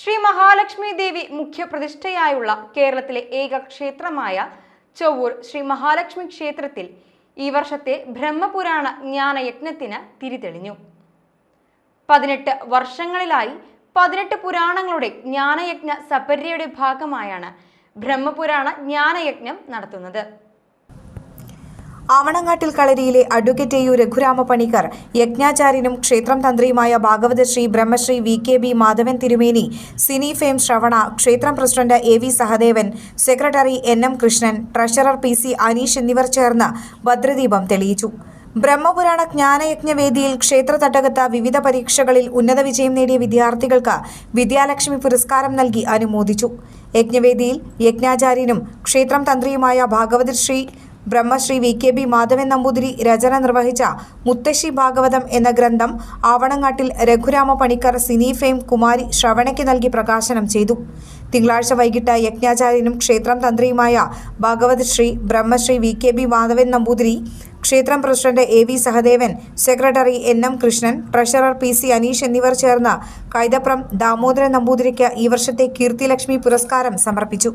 ശ്രീ മഹാലക്ഷ്മി ദേവി മുഖ്യപ്രതിഷ്ഠയായുള്ള കേരളത്തിലെ ഏക ക്ഷേത്രമായ ചൊവ്വൂർ ശ്രീ മഹാലക്ഷ്മി ക്ഷേത്രത്തിൽ ഈ വർഷത്തെ ബ്രഹ്മപുരാണ ജ്ഞാനയജ്ഞത്തിന് തിരിതെളിഞ്ഞു. പതിനെട്ട് വർഷങ്ങളിലായി പതിനെട്ട് പുരാണങ്ങളുടെ ജ്ഞാനയജ്ഞ സപര്യയുടെ ഭാഗമായാണ് ബ്രഹ്മപുരാണ ജ്ഞാനയജ്ഞം നടത്തുന്നത്. ആവണങ്ങാട്ടിൽ കളരിയിലെ അഡ്വക്കേറ്റ് യു രഘുരാമ പണിക്കർ യജ്ഞാചാര്യനും ക്ഷേത്രം തന്ത്രിയുമായ ഭാഗവതശ്രീ Brahmashri V K B Madhavan Thirumeni cine fame Shravana ക്ഷേത്രം president A V Sahadevan secretary N M Krishnan treasurer P C Aneesh എന്നിവർ ചേർന്ന് ഭദ്രദീപം തെളിയിച്ചു. ബ്രഹ്മപുരാണ ജ്ഞാനയജ്ഞവേദിയിൽ ക്ഷേത്ര തട്ടകത്ത് വിവിധ പരീക്ഷകളിൽ ഉന്നത വിജയം നേടിയ വിദ്യാർത്ഥികൾക്ക് വിദ്യാലക്ഷ്മി പുരസ്കാരം നൽകി അനുമോദിച്ചു. യജ്ഞവേദിയിൽ യജ്ഞാചാര്യനും ക്ഷേത്രം തന്ത്രിയുമായ Bhagavathar Shri Brahmashri V K B Madhavan Namboothiri രചന നിർവഹിച്ച മുത്തശ്ശി ഭാഗവതം എന്ന ഗ്രന്ഥം ആവണങ്ങാട്ടിൽ രഘുരാമ പണിക്കർ സിനി ഫെയിം കുമാരി ശ്രവണയ്ക്ക് നൽകി പ്രകാശനം ചെയ്തു. തിങ്കളാഴ്ച വൈകിട്ട് യജ്ഞാചാര്യനും ക്ഷേത്രം തന്ത്രിയുമായ Bhagwat Shri Brahmashri V K B Madhavan Namboothiri ക്ഷേത്രം president A V Sahadevan secretary N M Krishnan treasurer P C Aneesh എന്നിവർ ചേർന്ന് കൈതപ്രം ദാമോദരൻ നമ്പൂതിരിക്ക് ഈ വർഷത്തെ കീർത്തിലക്ഷ്മി പുരസ്കാരം സമർപ്പിച്ചു.